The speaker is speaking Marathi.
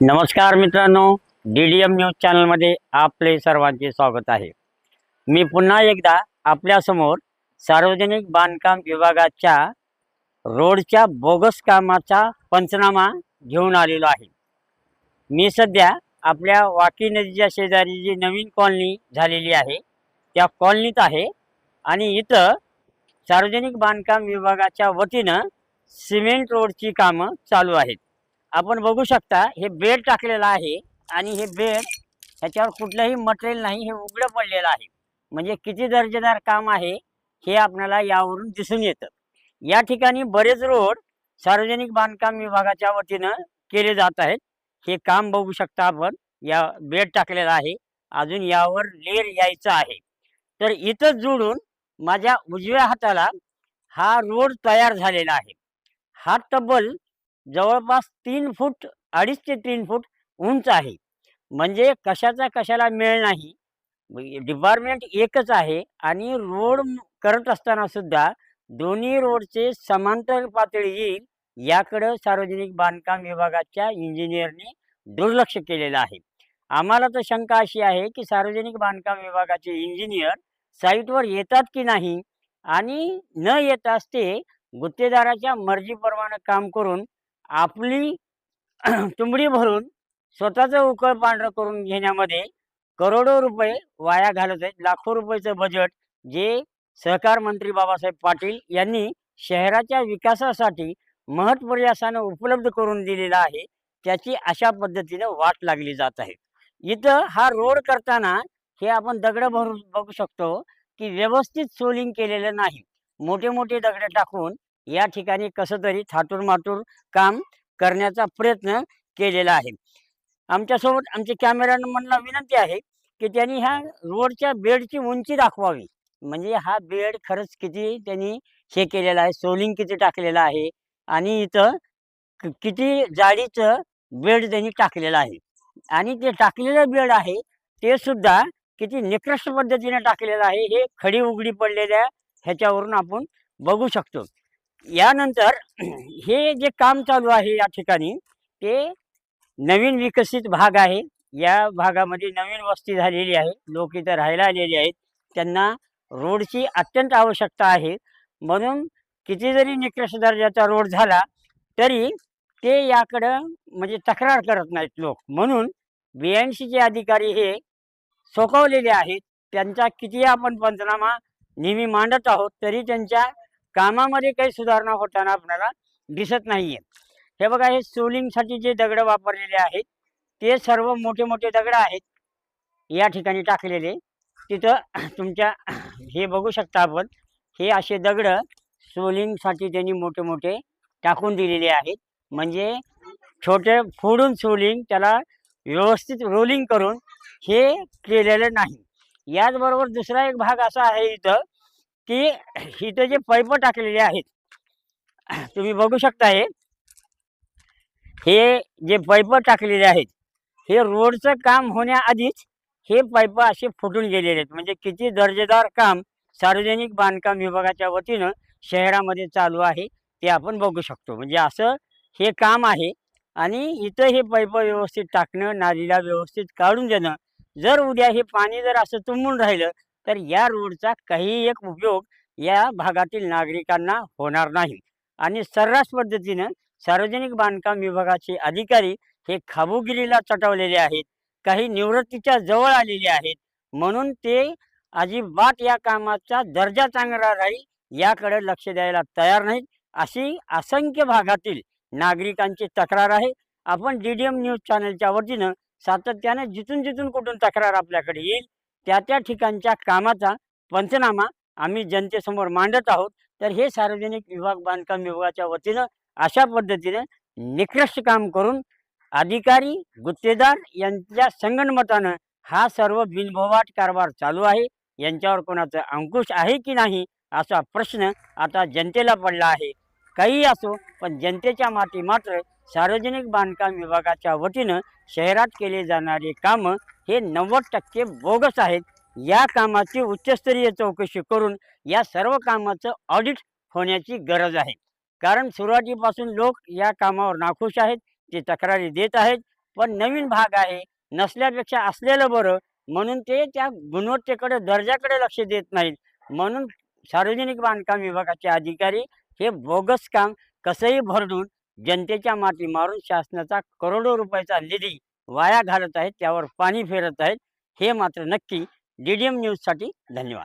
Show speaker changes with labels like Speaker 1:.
Speaker 1: नमस्कार मित्रांनो डी डी एम न्यूज चॅनलमध्ये आपले सर्वांचे स्वागत आहे. मी पुन्हा एकदा आपल्यासमोर सार्वजनिक बांधकाम विभागाच्या रोडच्या बोगस कामाचा पंचनामा घेऊन आलेलो आहे. मी सध्या आपल्या वाकी नदीच्या शेजारी जी नवीन कॉलनी झालेली आहे त्या कॉलनीत आहे आणि इथं सार्वजनिक बांधकाम विभागाच्या वतीनं सिमेंट रोडची कामं चालू आहेत. आपण बघू शकता हे बेड टाकलेलं आहे आणि हे बेड ह्याच्यावर कुठलंही मटेरियल नाही हे उघडं पडलेलं आहे. म्हणजे किती दर्जेदार काम आहे हे आपल्याला यावरून दिसून येतं. या ठिकाणी बरेच रोड सार्वजनिक बांधकाम विभागाच्या वतीनं केले जात आहेत. हे काम बघू शकता आपण या बेड टाकलेला आहे. अजून यावर लेर यायचं आहे. तर इथं जोडून माझ्या उजव्या हाताला हा रोड तयार झालेला आहे. हा तब्बल जवळपास तीन फूट अडीच ते तीन फूट उंच आहे. म्हणजे कशाचा कशाला मेळ नाही. डिपार्टमेंट एकच आहे आणि रोड करत असताना सुद्धा दोन्ही रोडचे समांतर पातळी येईल याकडं सार्वजनिक बांधकाम विभागाच्या इंजिनियरने दुर्लक्ष केलेलं आहे. आम्हाला तर शंका अशी आहे की सार्वजनिक बांधकाम विभागाचे इंजिनियर साईटवर येतात की नाही? आणि न येताच ते गुत्तेदाराच्या मर्जीप्रमाणे काम करून आपली तुंबडी भरून स्वतःचं उकळ पांढरं करून घेण्यामध्ये करोडो रुपये वाया घालत आहेत. लाखो रुपयाचं बजेट जे सहकार मंत्री बाबासाहेब पाटील यांनी शहराच्या विकासासाठी महत्प्रयासानं उपलब्ध करून दिलेलं आहे त्याची अशा पद्धतीनं वाट लागली जात आहे. इथं हा रोड करताना हे आपण दगड भरून बघू शकतो की व्यवस्थित सोलिंग केलेलं नाही. मोठे मोठे दगड टाकून या ठिकाणी कसं तरी थाटूर माटूर काम करण्याचा प्रयत्न केलेला आहे. आमच्यासोबत आमच्या कॅमेरामनला विनंती आहे की त्यांनी ह्या रोडच्या बेडची उंची दाखवावी. म्हणजे हा बेड खरंच किती त्यांनी हे केलेला आहे सोलिंग किती टाकलेलं आहे आणि इथं किती जाडीचं बेड त्यांनी टाकलेलं आहे. आणि ते टाकलेलं बेड आहे ते सुद्धा किती निकृष्ट पद्धतीने टाकलेलं आहे. हे खडी उघडी पडलेल्या ह्याच्यावरून आपण बघू शकतो. यानंतर हे जे काम चालू आहे या ठिकाणी ते नवीन विकसित भाग आहे. या भागामध्ये नवीन वस्ती झालेली आहे. लोक इथं राहायला आलेले आहेत. त्यांना रोडची अत्यंत आवश्यकता आहे. म्हणून किती जरी निकृष्ट दर्जाचा रोड झाला तरी ते याकडं म्हणजे तक्रार करत नाहीत लोक. म्हणून बी एन सीचे अधिकारी हे सोकवलेले आहेत. त्यांचा किती आपण पंचनामा नेहमी मांडत आहोत तरी त्यांच्या कामामध्ये काही सुधारणा होताना आपल्याला दिसत नाहीये. हे बघा हे सोलिंगसाठी जे दगड वापरलेले आहेत ते सर्व मोठे मोठे दगड आहेत. या ठिकाणी टाकलेले. तिथं तुमच्या हे बघू शकता आपण. हे असे दगड सोलिंगसाठी त्यांनी मोठे मोठे टाकून दिलेले आहेत. म्हणजे छोटे फोडून सोलिंग त्याला व्यवस्थित रोलिंग करून हे केलेलं नाही. याचबरोबर दुसरा एक भाग असा आहे इथं की इथं जे पैप टाकलेले आहेत तुम्ही बघू शकता हे जे पैप टाकलेले आहेत हे रोडचं काम होण्याआधीच हे पैप असे फुटून गेलेले आहेत. म्हणजे किती दर्जेदार काम सार्वजनिक बांधकाम विभागाच्या वतीनं शहरामध्ये चालू आहे ते आपण बघू शकतो. म्हणजे असं हे काम आहे आणि इथं हे पैप व्यवस्थित टाकणं नालीला व्यवस्थित काढून देणं जर उद्या हे पाणी जर असं तुंबून राहिलं तर या रोडचा काही एक उपयोग या भागातील नागरिकांना होणार नाही. आणि सर्रास पद्धतीनं सार्वजनिक बांधकाम विभागाचे अधिकारी हे खाबुगिरीला चटवलेले आहेत. काही निवृत्तीच्या जवळ आलेले आहेत. म्हणून ते अजिबात या कामाचा दर्जा चांगला राहील याकडे लक्ष द्यायला तयार नाहीत. अशी असंख्य भागातील नागरिकांची तक्रार आहे. आपण डी डी एम न्यूज चॅनलच्या वतीनं सातत्याने जिथून जिथून कुठून तक्रार आपल्याकडे येईल त्या त्या ठिकाणच्या कामाचा पंचनामा आम्ही जनतेसमोर मांडत आहोत. तर हे सार्वजनिक विभाग बांधकाम विभागाच्या वतीनं अशा पद्धतीने निकृष्ट काम करून अधिकारी गुत्तेदार यांच्या संगणमतानं हा सर्व बिनभोवाट कारभार चालू आहे. यांच्यावर कोणाचं अंकुश आहे की नाही असा प्रश्न आता जनतेला पडला आहे. काही असो पण जनतेच्या माती मात्र सार्वजनिक बांधकाम विभागाच्या वतीनं शहरात केले जाणारे कामं हे नव्वद टक्के बोगस आहेत. या कामाची उच्चस्तरीय चौकशी करून या सर्व कामाचं ऑडिट होण्याची गरज आहे. कारण सुरुवातीपासून लोक या कामावर नाखुश आहेत ते तक्रारी देत आहेत. पण नवीन भाग आहे नसल्यापेक्षा असलेलं बरं. म्हणून ते त्या गुणवत्तेकडे दर्जाकडे लक्ष देत नाहीत. म्हणून सार्वजनिक बांधकाम विभागाचे अधिकारी हे बोगस काम कसंही भरडून जनतेच्या माती मारून शासनाचा करोडो रुपयाचा निधी वाया घालत आहेत त्यावर पाणी फेरत आहेत. हे मात्र नक्की डी डी एम न्यूजसाठी धन्यवाद.